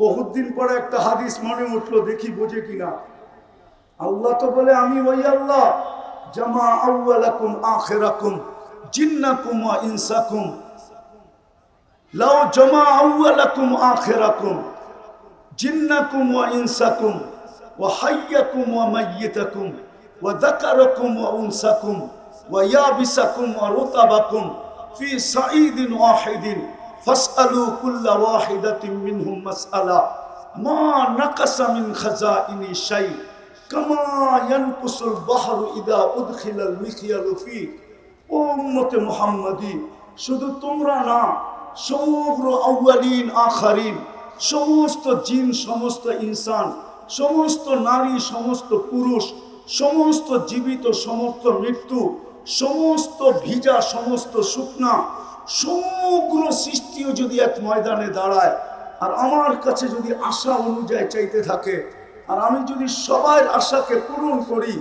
বহুত দিন পরে একটা হাদিস মনে উঠল, দেখি বোঝে কিনা। আল্লাহ তো বলে, আমি ওই আল্লাহ, জামা আউ্লাকুম আখেরাকুম, জিন্নাকুম ইনসাকুম। লাও জামা আউ্লাকুম আখেরাকুম, জিন্নাকুম ওয়া ইনসাকুম, ওয়া হাইয়াকুম ওয়া মাইয়িতাকুম, ওয়া যাকারাকুম ওয়া উনসাকুম, ওয়া ইয়াবিসাকুম ওয়া রুতাবাকুম, ফি সাঈদিন ওয়াহিদিন। মা ইদা উদখিলাল ফি। শুধু তোমরা না সমগ্র আউয়ালিন আখারিন, সমস্ত জিন, সমস্ত ইনসান, সমস্ত নারী, সমস্ত পুরুষ, সমস্ত জীবিত, সমস্ত মৃত্যু, সমস্ত ভিজা, সমস্ত শুকনা সমগ্র সৃষ্টিও যদি এক ময়দানে দাঁড়ায়, আর আমার কাছে যদি আশা অনুযায়ী চাইতে থাকে, আর আমি যদি সবার আশাকে পূরণ করি,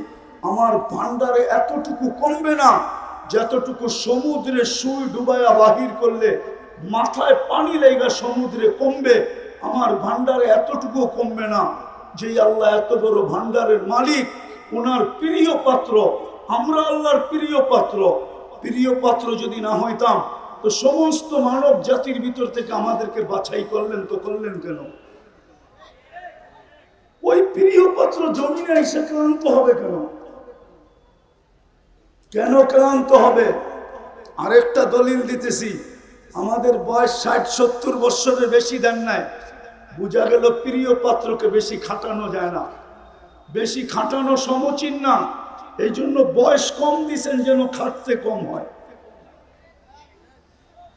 আমার ভান্ডারে এতটুকু কমবে না যতটুকু সমুদ্রে সুই ডুবাইয়া বাহির করলে, মাথায় পানি লেগা সমুদ্রে কমবে, আমার ভান্ডারে এতটুকু কমবে না যে আল্লাহ এত বড় ভান্ডারের মালিক, ওনার প্রিয় পাত্র, আমরা আল্লাহর প্রিয় পাত্র। প্রিয় পাত্র যদি না হইতাম তো সমস্ত মানব জাতির ভিতর থেকে আমাদেরকে বাছাই করলেন, তো করলেন কেন? ওই প্রিয় পাত্র জমিনে এসে ক্লান্ত হবে কেন? কেন ক্লান্ত হবে? আরেকটা দলিল দিতেছি, আমাদের বয়স ষাট সত্তর বৎসরের বেশি দেন নাই। বোঝা গেল প্রিয় পাত্রকে বেশি খাটানো যায় না। বেশি খাটানো সমচিন না। এই জন্য বয়স কম দিছেন যেন খাটতে কম হয়।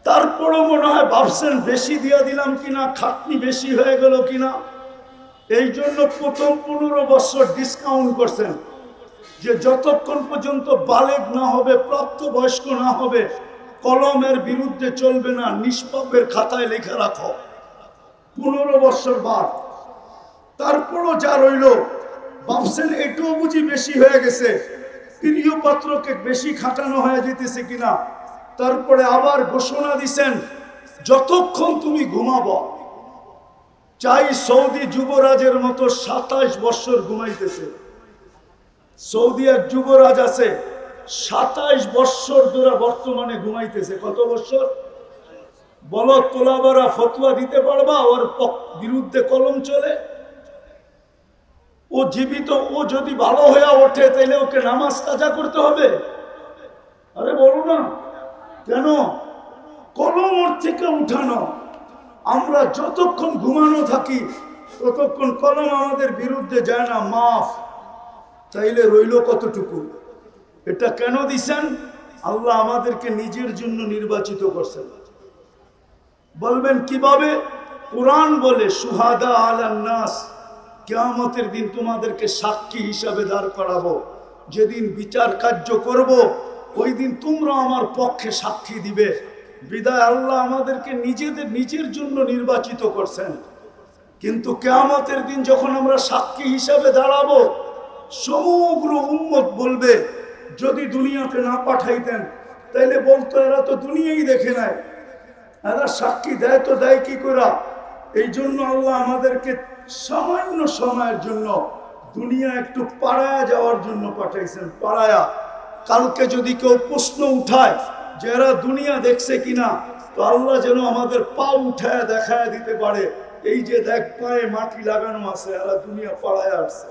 তারপরও মনে হয় ভাবছেন বেশি দিয়া দিলাম কিনা, খাটনি বেশি হয়ে গেল কিনা? এই জন্য প্রথম পনেরো বছর ডিসকাউন্ট করছেন যে যতক্ষণ পর্যন্ত বালেগ না হবে, প্রাপ্তবয়স্ক না হবে, কলমের বিরুদ্ধে চলবে না, নিষ্পাপের খাতায় লেখা রাখো। পনেরো বছর বাদ। তারপরও যা রইল, ভাবছেন এটাও বুঝি বেশি হয়ে গেছে, প্রিয় পাত্রকে বেশি খাটানো হয়ে যেতেছে কিনা? তারপরে আবার ঘোষণা দিছেন, যতক্ষণ তুমি ঘুমাবো, চাই সৌদি যুবরাজের মতো সাতাশ বছর ঘুমাইতেছে। সৌদি এক যুবরাজ আছে সাতাইশ বৎসর ধরে বর্তমানে ঘুমাইতেছে। কত বছর? বলো, তোলাবারা ফতুয়া দিতে পারবা? ওর বিরুদ্ধে কলম চলে? ও জীবিত, ও যদি ভালো হয়ে ওঠে তাহলে ওকে নামাজ কাজা করতে হবে? আরে বলো না। কেন? কলমর থেকে উঠানো। আমরা যতক্ষণ ঘুমানো থাকি, ততক্ষণ কলম আমাদের বিরুদ্ধে যায় না, মাফ। তাইলে রইল কতটুকু? এটা কেন দিছেন? আল্লাহ আমাদেরকে নিজের জন্য নির্বাচিত করছেন। বলবেন, কীভাবে? কোরআন বলে, সুহাদা আলান্নাস কেয়ামতের দিন তোমাদেরকে সাক্ষী হিসাবে দাঁড় করাবো। যেদিন বিচার কার্য করব ওই দিন তোমরা আমার পক্ষে সাক্ষী দিবে। বিদায় আল্লাহ আমাদেরকে নিজেদের, নিজের জন্য নির্বাচিত করছেন। কিন্তু কেয়ামতের দিন যখন আমরা সাক্ষী হিসাবে দাঁড়াবো, সমগ্র উম্মত বলবে, যদি দুনিয়াতে না পাঠাইতেন, তাইলে বলতো এরা তো দুনিয়াই দেখে নেয় এরা সাক্ষী দেয় তো দেয় কি করা এই জন্য আল্লাহ আমাদেরকে সামান্য সময়ের জন্য দুনিয়া একটু পাড়ায়া যাওয়ার জন্য পাঠাইছেন, পাড়ায়া। কালকে যদি কেউ প্রশ্ন উঠায় যে এরা দুনিয়া দেখছে কিনা, তো আল্লাহ যেন আমাদের পা উঠায় দেখায় দিতে পারে। এই যে দেখ পায়ে মাটি লাগানো আছে, এরা দুনিয়া পাড়ায় আসছে।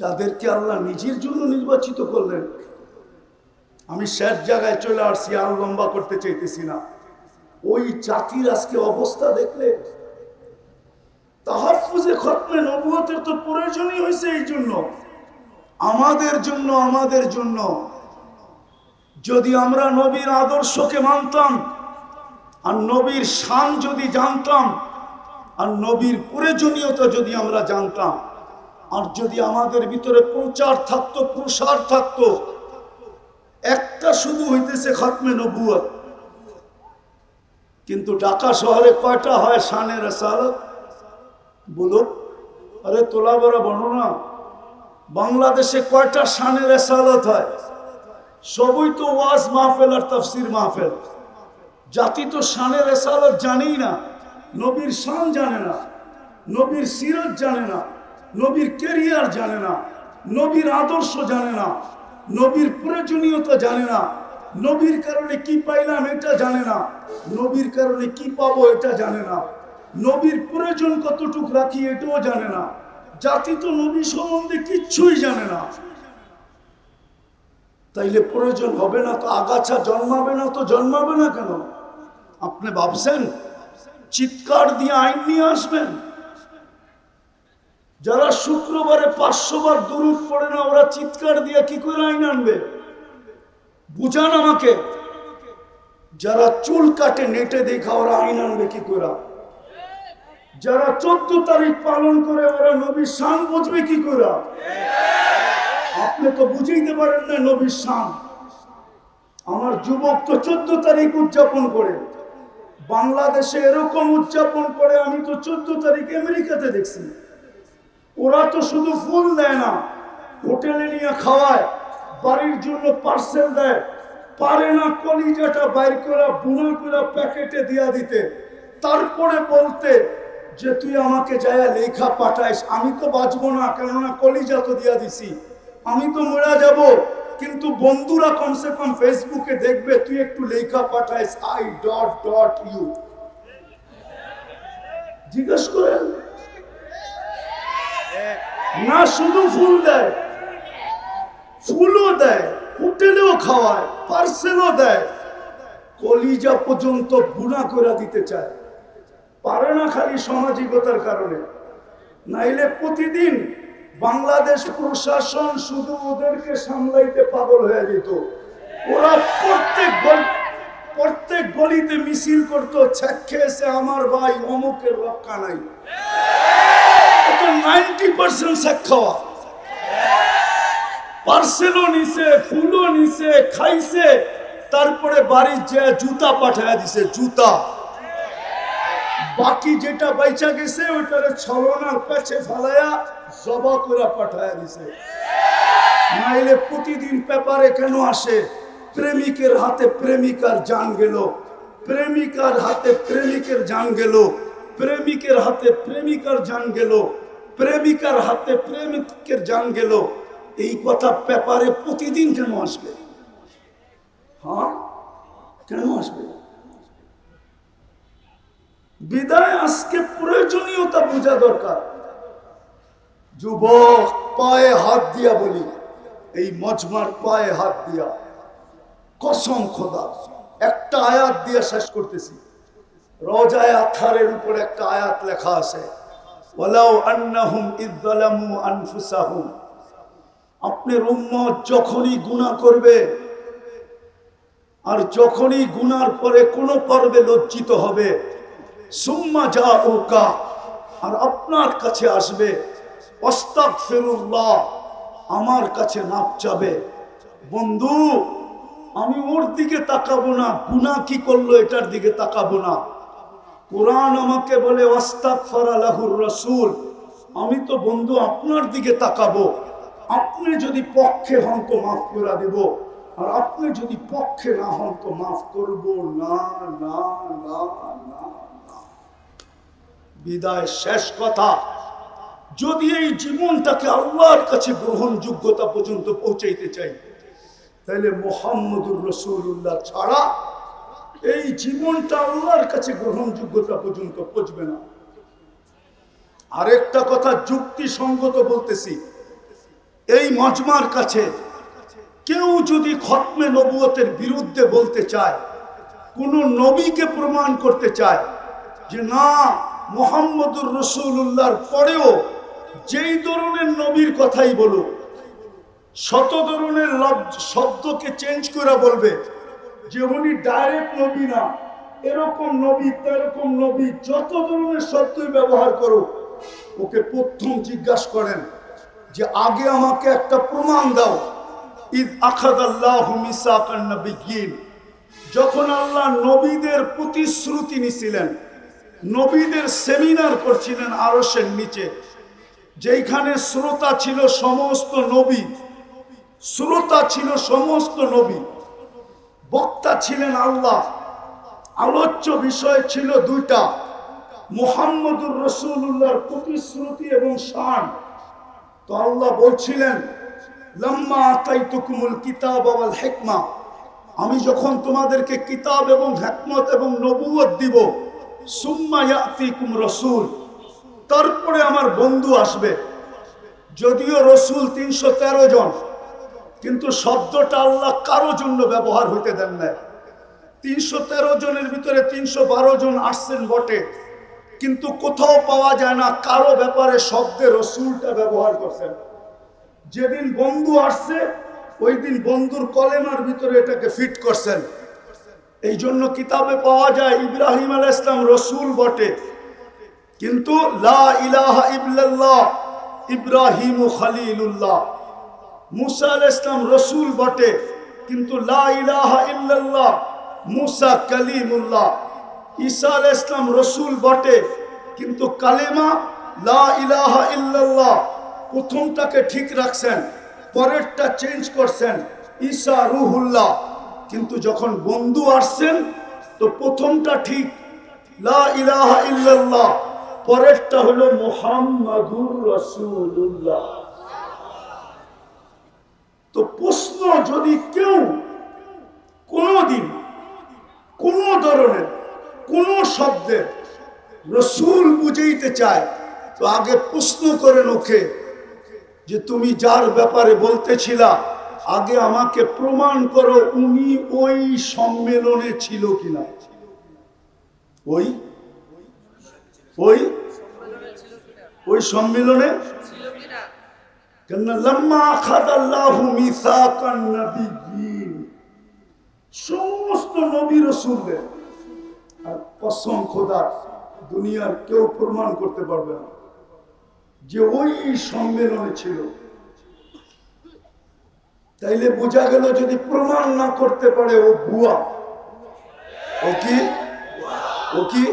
যাদেরকে আল্লাহ নিজের জন্য নির্বাচিত করলেন, আমি শেষ জায়গায় চলে আসছি, আর লম্বা করতে চাইতেছি না। ওই জাতির আজকে অবস্থা দেখলে, তাহাফুজে খতমে নবুয়তের তো প্রয়োজনই হয়েছে এই জন্য। আমাদের জন্য আমাদের জন্য। যদি আমরা নবীর আদর্শকে মানতাম, আর নবীর শান যদি জানতাম, আর নবীর প্রয়োজনীয়তা যদি আমরা জানতাম, আর যদি আমাদের ভিতরে প্রচার থাকতো, প্রসার থাকতো, একটা শুধু হইতেছে খতমে নবুয়ত। কিন্তু ঢাকা শহরে কয়টা হয় শানের রেসালত? বলো আরে তোলা বড় বর্ণনা বাংলাদেশে কয়টা শানের রেসালত হয়? সবই তো ওয়াজ মাহফেল আর তফসির মাহফেল। জাতি তো শানের রেসালত জানেই না, নবীর শান জানে না, নবীর সিরত জানে না, নবীর কেরিয়ার জানে না, নবীর আদর্শ জানে না, নবীর প্রয়োজনীয়তা জানে না, নবীর কারণে কি পাইলাম এটা জানে না, নবীর কারণে কি পাবো এটা জানে না, নবীর প্রয়োজন কতটুক রাখি এটাও জানে না। জাতি তো নবী সম্বন্ধে কিচ্ছুই জানে না। তাইলে প্রয়োজন হবে না তো আগাছা জন্মাবে না তো জন্মাবে না কেন? আপনি ভাবছেন, চিৎকার দিয়ে আইন নিয়ে আসবেন? যারা শুক্রবারে পাঁচশো বার দূরত পড়ে না, ওরা চিৎকার দিয়ে কি করে আইন আনবে? বুঝান আমাকে। যারা চুল কাটে, নেটে দেখা, ওরা আইন আনবে কি করে? যারা চোদ্দ তারিখ পালন করে, ওরা নবীর শান বুঝবে কি করে? আপনি তো বুঝাইতে পারেন না নবীর শান। আমার যুবক তো চোদ্দ তারিখ উদযাপন করে। বাংলাদেশে এরকম উদযাপন করে, আমি তো চোদ্দ তারিখ আমেরিকাতে দেখছি। ওরা তো শুধু ফুল দেয় না, হোটেলে নিয়ে খাওয়ায়, বাড়ির জন্য পার্সেল দেয়। পারে না কলিজাটা বাইর করা বুনা করে প্যাকেটে দিয়া দিতে। তারপরে বলতে যে তুই আমাকে যায় লেখা পাঠাইস, আমি তো বাঁচবো না, কেননা কলিজা তো দিয়া দিছি। আমি তো মরা যাব, কিন্তু বন্ধুরা কমসে কম ফেসবুকে দেখবে, তুই একটু লেখা পাঠাইস আই ডট ডট ইউ জিজ্ঞেস করেন না, শুধু ফুল দেয়। ফুলও দেয়, হোটেলেও খাওয়ায়, পার্সেলও দেয়। কলিজা পর্যন্ত বুনা করে দিতে চায়। পারে না খালি সামাজিকতার কারণে। নাইলে প্রতিদিন বাংলাদেশ প্রশাসন শুধু ওদেরকে সামলাইতে পাগল হয়ে যেত। ওরা প্রত্যেক প্রত্যেক গলিতে মিছিল করতো এসে আমার ভাই অমুকের রক্ষা নাই। পার্সেন্ট পার্সেলও ফুলও তারপরে বাড়ির যে জুতা পাঠায় দিছে, জুতা। বাকি যেটা বাইচা গেছে, ওইটারে ছলনার কাছে ফালায়া জবা করে পাঠায় দিছে। নাইলে প্রতিদিন পেপারে কেন আসে? প্রেমিকের হাতে প্রেমিকার জান গেল, প্রেমিকার হাতে প্রেমিকের জান গেল, প্রেমিকের হাতে প্রেমিকার জান গেল, প্রেমিকার হাতে প্রেমিকের জান গেল। এই কথা পেপারে প্রতিদিন কেন আসবে? হ্যাঁ? কেন আসবে? বিদায় আজকে প্রয়োজনীয়তা বোঝা দরকার। যুবক, পায়ে হাত দিয়া বলি, এই মজমার পায়ে হাত দিয়া। কসম খোদা, একটা আয়াত দিয়ে শেষ করতেছি। রোজায় আথারের উপর একটা আয়াত লেখা আছে, ওয়ালাউ আন্নাহুম ইযলামু আনফুসাহুম। আপনার উম্মত যখনই গুনাহ করবে, আর যখনই গুনার পরে কোনো পর্বে লজ্জিত হবে সুম্মা যা ওকা আর আপনার কাছে আসবে অস্তাক ফেরুল্লাহ আমার কাছে নাপ চাবে। বন্ধু, আমি ওর দিকে তাকাবো না গুনা কি করল এটার দিকে তাকাবো না। কোরআন আমাকে বলে ওস্তাক ফারালাহুর রসুল, আমি তো বন্ধু আপনার দিকে তাকাবো। আপনি যদি পক্ষে হন তো মাফ করে দেব, আর আপনি যদি পক্ষে না হন তো মাফ করব। না না না না। বিদায় শেষ কথা। যদি এই জীবনটাকে আল্লাহর কাছে গ্রহণযোগ্যতা পর্যন্ত পৌঁছাইতে চাই, তাহলে মোহাম্মদুর রসুল্লাহ ছাড়া এই জীবনটা আল্লাহর কাছে গ্রহণযোগ্যতা পর্যন্ত পৌঁছবে না। আরেকটা কথা যুক্তিসঙ্গত বলতেছি, এই মজমার কাছে কেউ যদি খতমে নবুয়তের বিরুদ্ধে বলতে চায়, কোন নবীকে প্রমাণ করতে চায় যে না মোহাম্মদুর রসুল্লাহর পরেও যেই ধরনের নবীর কথাই বলুক, শত ধরনের শব্দকে চেঞ্জ করে বলবে যে উনি ডাইরেক্ট নবী না। এরকম নবী, তেরকম নবী, যত ধরনের শব্দই ব্যবহার করো ওকে প্রথম জিজ্ঞাসা করেন যে, আগে আমাকে একটা প্রমাণ দাও। ঈদ আখাদ আল্লাহ মিসাকান নবিয়িন যখন আল্লাহ নবীদের প্রতিশ্রুতি নিছিলেন নবীদের সেমিনার করছিলেন আরসের নিচে। যেখানে শ্রোতা ছিল সমস্ত নবী। শ্রোতা ছিল সমস্ত নবী। বক্তা ছিলেন আল্লাহ। আলোচ্য বিষয় ছিল দুইটা। মুহাম্মদুর রসুল্লাহর প্রতিশ্রুতি এবং শান। তো আল্লাহ বলছিলেন, লম্মা আতাইতুকুমুল কিতাব ওয়াল হিকমা। আমি যখন তোমাদেরকে কিতাব এবং হেকমত এবং নবুয়ত দিব রসুল। তারপরে আমার বন্ধু আসবে। যদিও রসুল তিনশো তেরো জন, কিন্তু শব্দটা আল্লাহ কারও জন্য ব্যবহার হইতে দেন নাই। তিনশো তেরো জনের ভিতরে তিনশো বারো জন আসছেন বটে, কিন্তু কোথাও পাওয়া যায় না কারও ব্যাপারে শব্দে রসুলটা ব্যবহার করছেন। যেদিন বন্ধু আসছে, ওই দিন বন্ধুর কলেমার ভিতরে এটাকে ফিট করছেন। এই জন্য কিতাবে পাওয়া যায় ইব্রাহিম আল ইসলাম রসুল বটে। কিন্তু লা ইলাহা ইল্লাল্লাহ, ইব্রাহিম খালিলুল্লাহ। মুসা আল ইসলাম রসুল বটে, কিন্তু লা ইলাহা ইল্লাল্লাহ, মুসা কালিমুল্লাহ। ঈসা আল ইসলাম রসুল বটে, কিন্তু কালেমা লা ইলাহা ইল্লাল্লাহ প্রথমটাকে ঠিক রাখছেন, পরেরটা চেঞ্জ করছেন, ঈসা রুহুল্লাহ। কিন্তু যখন বন্ধু আসছেন, তো প্রথমটা ঠিক, লা পরেরটা হলো তো প্রশ্ন যদি কেউ কোনোদিন, কোন ধরনের, কোন শব্দের রসুল বুঝাইতে চায়, তো আগে প্রশ্ন করেন ওকে যে তুমি যার ব্যাপারে বলতেছিলা আগে আমাকে প্রমাণ করো উনি ওই সম্মেলনে ছিল কিনা। ওই? ওই? ওই সম্মেলনে? সমস্ত নবী রসুলদের। আর কসম খোদা দুনিয়ার কেউ প্রমাণ করতে পারবে না। যে ওই সম্মেলনে ছিল। তাইলে বোঝা গেল যদি প্রমাণ না করতে পারে ও বুয়া। ও কি? ও কি?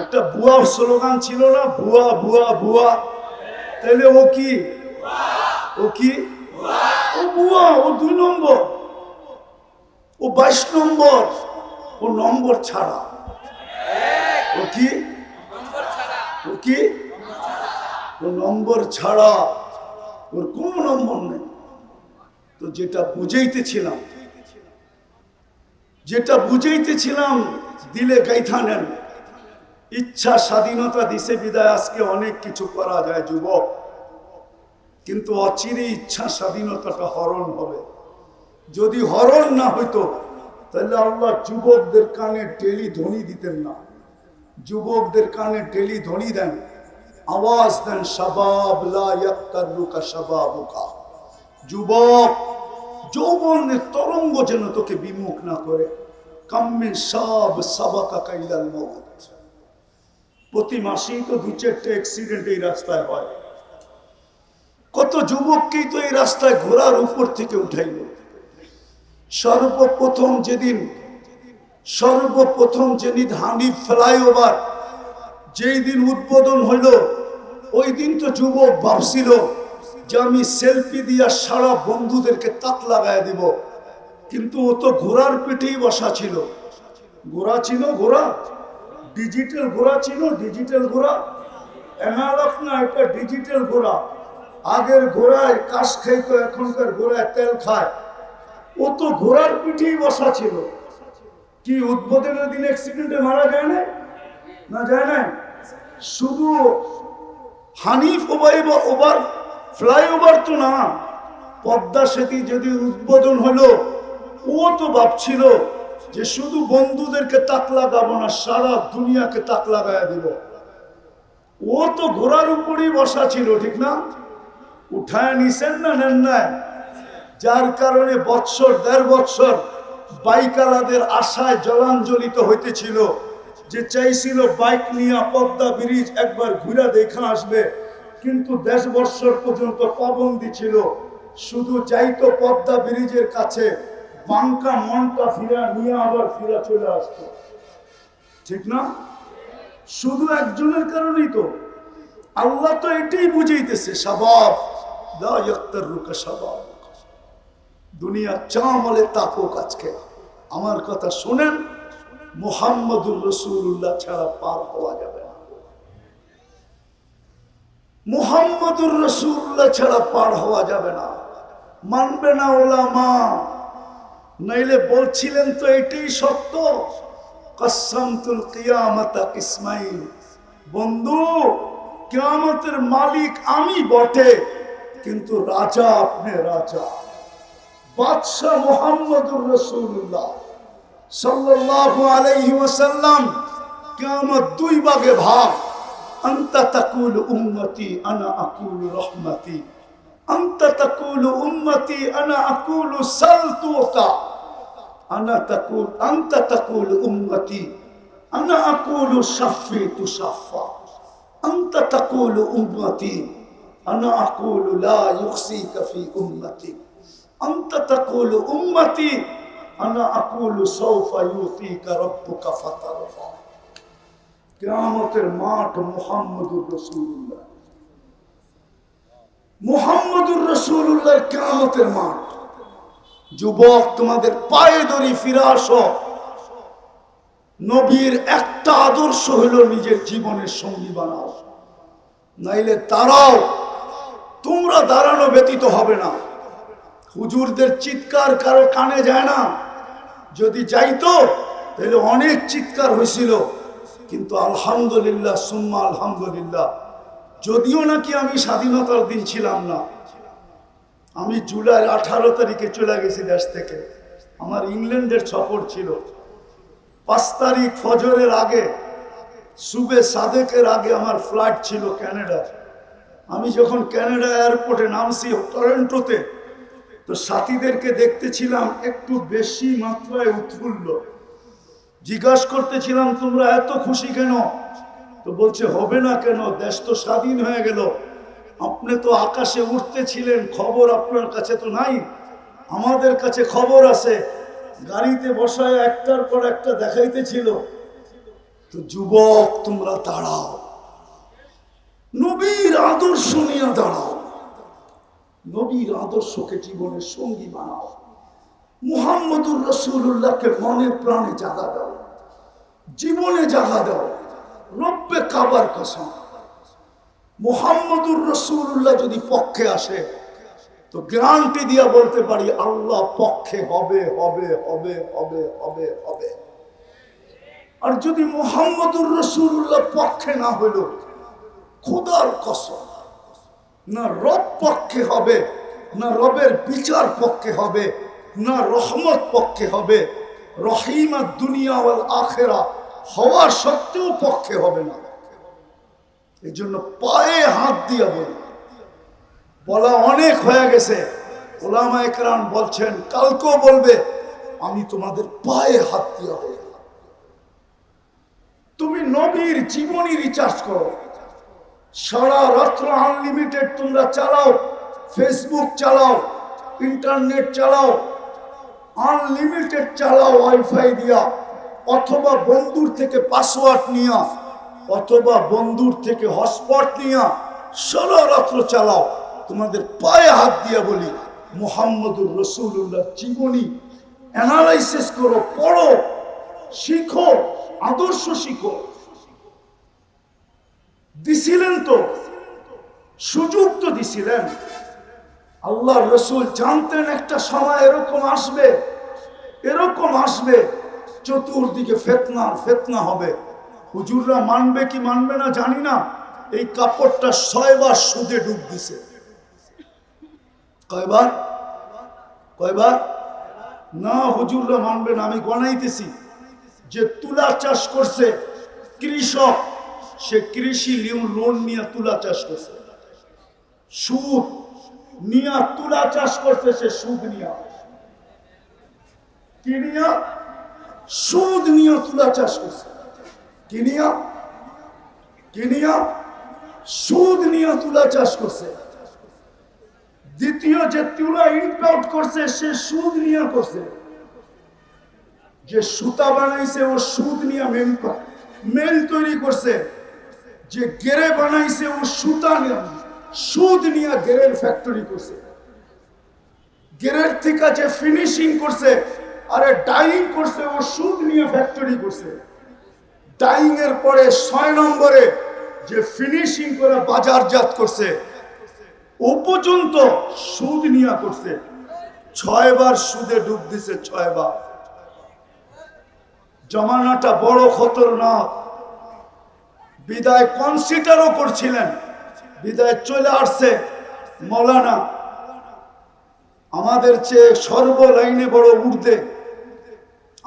একটা বুয়া স্লোগান ছিল না ভুয়া ভুয়া ভুয়া তাইলে ও কি? ও কি? ও বুয়া, ও দুই নম্বর। ও বাইশ নম্বর। ও নম্বর ছাড়া। ও কি? ও কি? ও নম্বর ছাড়া। ওর কোনো নম্বর নেই। তো যেটা বুঝাইতেছিলাম যেটা বুঝাইতেছিলাম, দিলে গাইথা নেন ইচ্ছা স্বাধীনতা দিছে বিদায়, আজকে অনেক কিছু করা যায় যুবক। কিন্তু অচিরে ইচ্ছা স্বাধীনতাটা হরণ হবে। যদি হরণ না হইতো, তাহলে আল্লাহ যুবকদের কানে ডেলি ধ্বনি দিতেন না। যুবকদের কানে ডেলি ধ্বনি দেন, আওয়াজ দেন, শাবাব লা শাবাবুকা। যুবক যৌবনের তরঙ্গ যেন তোকে বিমুখ না করে। কাম্মিন সব সাবাকা কাইলাল মৌত প্রতি মাসেই তো দু চারটে অ্যাক্সিডেন্ট এই রাস্তায় হয়। কত যুবককেই তো এই রাস্তায় ঘোড়ার উপর থেকে উঠাইল। সর্বপ্রথম যেদিন সর্বপ্রথম যেদিন হানিফ ফ্লাইওভার, যেই দিন উদ্বোধন হইল, ওই দিন তো যুবক ভাবছিল যে আমি সেলফি দিয়া সারা বন্ধুদেরকে তাক লাগায় দিব। কিন্তু ও তো ঘোড়ার পিঠেই বসা ছিল। ঘোড়া ছিল ঘোড়া। ডিজিটাল ঘোড়া ছিল ডিজিটাল ঘোড়া। অ্যানালগ না, এটা ডিজিটাল ঘোড়া। আগের ঘোড়ায় কাশ খাইতো, এখনকার ঘোড়ায় তেল খায়। ও তো ঘোড়ার পিঠেই বসা ছিল। কি উদ্বোধনের দিন অ্যাক্সিডেন্টে মারা যায় না না যায় না শুধু হানিফ ওবাই বা ওভার ফ্লাইওভার তো না। পদ্মা সেতু যদি উদ্বোধন হলো, ও তো ভাবছিল যে শুধু বন্ধুদেরকে তাক লাগাবো না, সারা দুনিয়াকে তাক লাগায় দিব। ও তো ঘোড়ার উপরই বসা ছিল, ঠিক না? উঠায় নিছেন না, নেন নাই? যার কারণে বৎসর, দেড় বৎসর বাইকালাদের আশায় জলাঞ্জলিত হইতেছিল, যে চাইছিল বাইক নিয়ে পদ্মা ব্রিজ একবার ঘুরে দেখা আসবে। কিন্তু দেশ বৎসর পর্যন্ত পাবন্দি ছিল। শুধু যাইতো পদ্মা ব্রিজের কাছে বাঙ্কা মনটা ফিরা নিয়ে আবার ফিরা চলে আসতো। ঠিক না? শুধু একজনের কারণেই তো। আল্লাহ তো এটাই বুঝাইতেছে, স্বভাব। রুকা স্বভাব। দুনিয়া চামলে তাকুক আজকে। আমার কথা শোনেন, মুহাম্মদুর রসুল্লাহ ছাড়া পার হওয়া যাবে মুহাম্মদুর রসুল্লাহ ছাড়া পার হওয়া যাবে না। মানবে না ওলামা। নাইলে বলছিলেন তো এটাই সত্য। কসমতুল কিয়ামতা ইসমাইল বন্ধু, কিয়ামতের মালিক আমি বটে, কিন্তু রাজা আপনি রাজা। বাদশাহ মোহাম্মদুর রসুল্লাহ সাল্লাল্লাহু আলাইহি ওয়াসাল্লাম কিয়ামত দুই ভাগে ভাগ। أنت تقول أمتي أنا أقول رحمتي. أنت تقول أمتي أنا أقول سلطوك. أنا تقول أنت تقول أمتي أنا أقول شفي تشفى. أنت تقول أمتي أنا أقول لا يخزيك في أمتي. أنت تقول أمتي أنا أقول سوف يعطيك ربك فترضى. কেয়ামতের মাঠ মোহাম্মদুর রসুল্লাহ মোহাম্মদুর রসুল্লাহ কেয়ামতের মাঠ। যুবক, তোমাদের পায়ে দড়ি ফিরে আসো। নবীর একটা আদর্শ হলো নিজের জীবনের সঙ্গী বানাও। নাইলে তারাও তোমরা দাঁড়ানো ব্যতীত হবে না। হুজুরদের চিৎকার কারও কানে যায় না। যদি যাইতো, তাহলে অনেক চিৎকার হয়েছিল কিন্তু আলহামদুলিল্লাহ, সুম্মা আলহামদুলিল্লাহ। যদিও নাকি আমি স্বাধীনতার দিন ছিলাম না, আমি জুলাই আঠারো তারিখে চলে গেছি দেশ থেকে। আমার ইংল্যান্ডের সফর ছিল। পাঁচ তারিখ ফজরের আগে, সুবে সাদেকের আগে আমার ফ্লাইট ছিল ক্যানাডার আমি যখন ক্যানাডা এয়ারপোর্টে নামছি টরেন্টোতে, তো সাথীদেরকে দেখতেছিলাম একটু বেশি মাত্রায় উৎফুল্ল। জিজ্ঞাসা করতেছিলাম, তোমরা এত খুশি কেন? তো বলছে, হবে না কেন? দেশ তো স্বাধীন হয়ে গেল। আপনি তো আকাশে উঠতেছিলেন, খবর আপনার কাছে তো নাই। আমাদের কাছে খবর আছে। গাড়িতে বসায় একটার পর একটা দেখাইতেছিল। তো যুবক, তোমরা দাঁড়াও। নবীর আদর্শ নিয়ে দাঁড়াও। নবীর আদর্শকে জীবনের সঙ্গী বানাও। মুহাম্মদুর রসুল্লাহকে মনে প্রাণে জাগা দাও। জীবনে জাগা দাও। রব্বে কাবার কসম। মুহাম্মদুর রসুল্লাহ যদি পক্ষে আসে, তো গ্যারান্টি দিয়া বলতে পারি, আল্লাহ পক্ষে হবে হবে হবে হবে হবে হবে। আর যদি মোহাম্মদুর রসুল্লাহ পক্ষে না হইল, খোদার কসম। না রব পক্ষে হবে, না রবের বিচার পক্ষে হবে না রহমত পক্ষে হবে, রহিমা দুনিয়া ওয়াল আখেরা হওয়ার সত্ত্বেও পক্ষে হবে না। এই জন্য পায়ে হাত দিয়া বলি। বলা অনেক হয়ে গেছে। ওলামা একরাম বলছেন, কালকেও বলবে, আমি তোমাদের পায়ে হাত দিয়া বলি। তুমি নবীর জীবনী রিচার্জ করো। সারা রাত্র আনলিমিটেড তোমরা চালাও ফেসবুক চালাও ইন্টারনেট চালাও আনলিমিটেড চালাও ওয়াইফাই দিয়া, অথবা বন্ধুর থেকে পাসওয়ার্ড নিয়া, অথবা বন্ধুর থেকে হটস্পট নিয়া, সারা রাত্র চালাও। তোমাদের পায়ে হাত দিয়া বলি, মোহাম্মদুর রসুল্লাহ জীবনী অ্যানালাইসিস করো, পড়ো, শিখো, আদর্শ শিখো। দিছিলেন তো, সুযোগ তো দিছিলেন। আল্লাহ রসুল জানতেন একটা সময় এরকম আসবে এরকম আসবে, চতুর্দিকে ফেতনা ফেতনা হবে। হুজুররা মানবে কি মানবে না জানি না। এই কাপড়টা ছয়বার সুদে ডুব দিছে। কয়বার? কয়বার? না, হুজুররা মানবে না, আমি গণাইতেছি যে তুলা চাষ করছে কৃষক, সে কৃষি লোন নিয়ে তুলা চাষ করছে। সুদ নিয়া তুলা চাষ করছে সে সুদ নিয়া। কি নিয়া? সুদ নিয়ে তুলা চাষ করছে। কি নিয়া? কি নিয়া? সুদ নিয়ে তুলা চাষ করছে। দ্বিতীয় যে তুলা ইম্পোর্ট করছে, সে সুদ নিয়ে করছে। যে সুতা বানাইছে, ও সুদ নিয়ে মেল মেল তৈরি করছে। যে গেরে বানাইছে, ও সুতা নিয়ে। সুদ নিয়ে গেরের ফ্যাক্টরি করছে। গেরের থেকে যে ফিনিশিং করছে, আরে ডাইং করছে, ও সুদ নিয়ে ফ্যাক্টরি করছে। ডাইং এর পরে ছয় নম্বরে যে ফিনিশিং করে বাজারজাত করছে, ও পর্যন্ত সুদ নিয়ে করছে। ছয়বার সুদে ডুব দিছে, ছয়বার। জমানাটা বড় খতরনাক। বিদায় কনসিডারও করছিলেন। বিদায় চলে আসছে, মৌলানা, আমাদের চেয়ে সর্ব লাইনে বড় উঠতে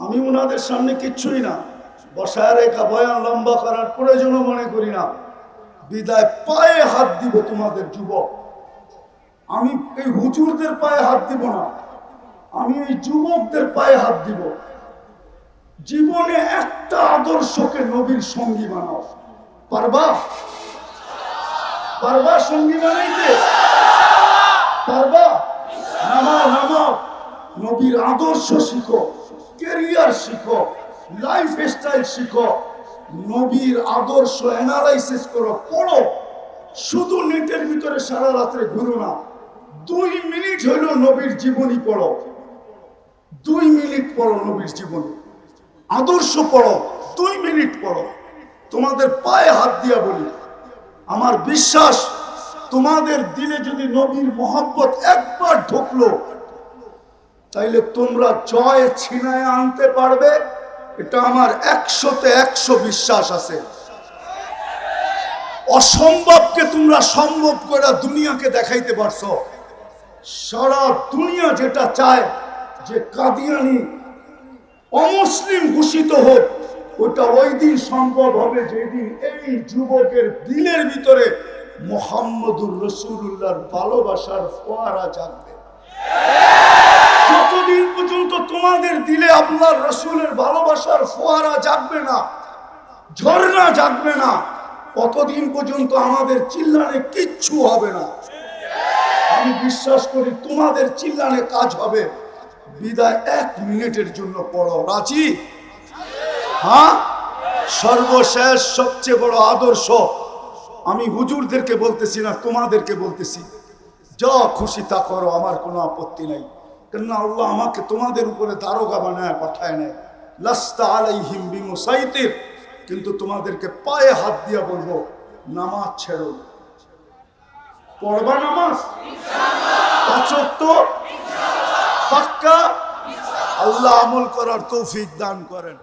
আমি ওনাদের সামনে কিচ্ছুই না, বসায় রেখা, বয়ান লম্বা করার প্রয়োজনও মনে করি না। বিদায় পায়ে হাত দিব তোমাদের যুবক। আমি এই হুজুরদের পায়ে হাত দিব না, আমি এই যুবকদের পায়ে হাত দিব। জীবনে একটা আদর্শকে নবীর সঙ্গী বানাও। পারবা? পারবা, সঙ্গী বানাইতে? পারবা? নামাও নামাও নবীর আদর্শ শিখো কেরিয়ার শিখো লাইফ স্টাইল শিখো। নবীর আদর্শ অ্যানালাইসিস করো, পড়ো। শুধু নেটের ভিতরে সারা রাত্রে ঘুরো না, দুই মিনিট হইল নবীর জীবনী পড়ো। দুই মিনিট পড়ো নবীর জীবনী। আদর্শ পড়ো, দুই মিনিট পড়ো। তোমাদের পায়ে হাত দিয়া বলি। আমার বিশ্বাস, তোমাদের দিলে যদি নবীর মোহাম্মত একবার ঢুকলো, তাইলে তোমরা জয় ছিনায় আনতে পারবে। এটা আমার একশোতে একশো বিশ্বাস আছে। অসম্ভবকে তোমরা সম্ভব করে দুনিয়াকে দেখাইতে পারছ। সারা দুনিয়া যেটা চায়, যে কাদিয়ানি অমুসলিম ঘোষিত হোক ওটা ওই দিন সম্ভব হবে যেদিন এই যুবকের দিলের ভিতরে মোহাম্মদুর রসুল্লাহর ভালোবাসার ফোয়ারা জাগবে। যতদিন পর্যন্ত তোমাদের দিলে আপনার রসুলের ভালোবাসার ফোয়ারা জাগবে না, ঝর্ণা জাগবে না কতদিন পর্যন্ত আমাদের চিল্লানে কিচ্ছু হবে না। আমি বিশ্বাস করি তোমাদের চিল্লানে কাজ হবে। বিদায় এক মিনিটের জন্য পড়ো। রাজি? হ্যাঁ সর্বশেষ সবচেয়ে বড় আদর্শ আমি হুজুরদেরকে বলতেছি না, তোমাদেরকে বলতেছি। যা খুশি তা করো, আমার কোনো আপত্তি নাই। কেননা আল্লাহ আমাকে তোমাদের উপরে দারোগা বানায়, পাঠায় নেয়। লাস্তা আলাইহিম বিমুসাইতির, কিন্তু তোমাদেরকে পায়ে হাত দিয়া বলব, নামাজ ছেড়ো। পড়বা নামাজ? পাক্কা? আল্লাহ আমল করার তৌফিক দান করেন।